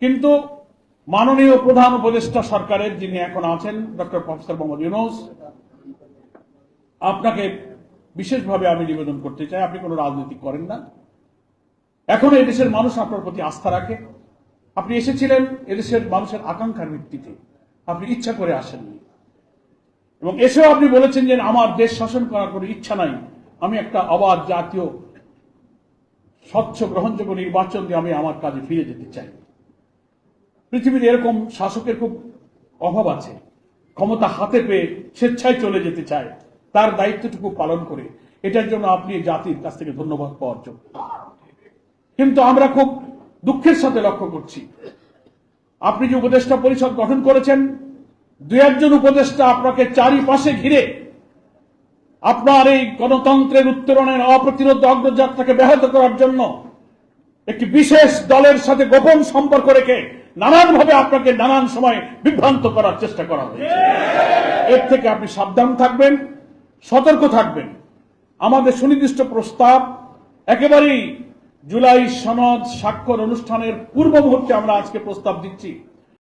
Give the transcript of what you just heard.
কিন্তু মাননীয় প্রধান উপদেষ্টা সরকারের যিনি এখন আছেন, ডক্টর প্রফেসর মোহাম্মদ ইউনুস, আপনাকে বিশেষভাবে আমি নিবেদন করতে চাই। আপনি কোনো রাজনীতি করেন না। এখন এই দেশের মানুষ আপনার প্রতি আস্থা রাখে। আপনি এসেছিলেন এদেশের মানুষের আকাঙ্ক্ষার ভিত্তিতে। আপনি ইচ্ছা করে আসেননি। এবং এসেও আপনি বলেছেন যে আমার দেশ শাসন করার কোনো ইচ্ছা নাই। আমি একটা অবাধ জাতীয়, স্বচ্ছ, গ্রহণযোগ্য নির্বাচন দিয়ে আমি আমার কাজে ফিরে যেতে চাই। পৃথিবীর এরকম শাসকের খুব অভাব আছে। ক্ষমতা হাতে পেয়ে স্বেচ্ছায় চলে যেতে চায়। তার দায়িত্বটুকু পালন করে। এটার জন্য আপনি জাতির কাছ থেকে ধন্যবাদ পাওয়ার জন্য। কিন্তু আমরা খুব দুঃখের সাথে লক্ষ্য করছি। আপনি যে উপদেষ্টা পরিষদ গঠন করেছেন, দু একজন উপদেষ্টা আপনাকে চারিপাশে ঘিরে আপনার এই গণতন্ত্রের উত্তরণের অপ্রতিরোধ অগ্রযাত্রাকে ব্যাহত করার জন্য একটি বিশেষ দলের সাথে গোপন সম্পর্ক রেখে নানানভাবে আপনাকে নানান সময় বিভ্রান্ত করার চেষ্টা করা হয়েছে। এর থেকে আপনি সাবধান থাকবেন, সতর্ক থাকবেন। আমাদের সুনির্দিষ্ট প্রস্তাব, একেবারেই জুলাই সনদ স্বাক্ষর অনুষ্ঠানের পূর্ব মুহূর্তে আমরা আজকে প্রস্তাব দিচ্ছি।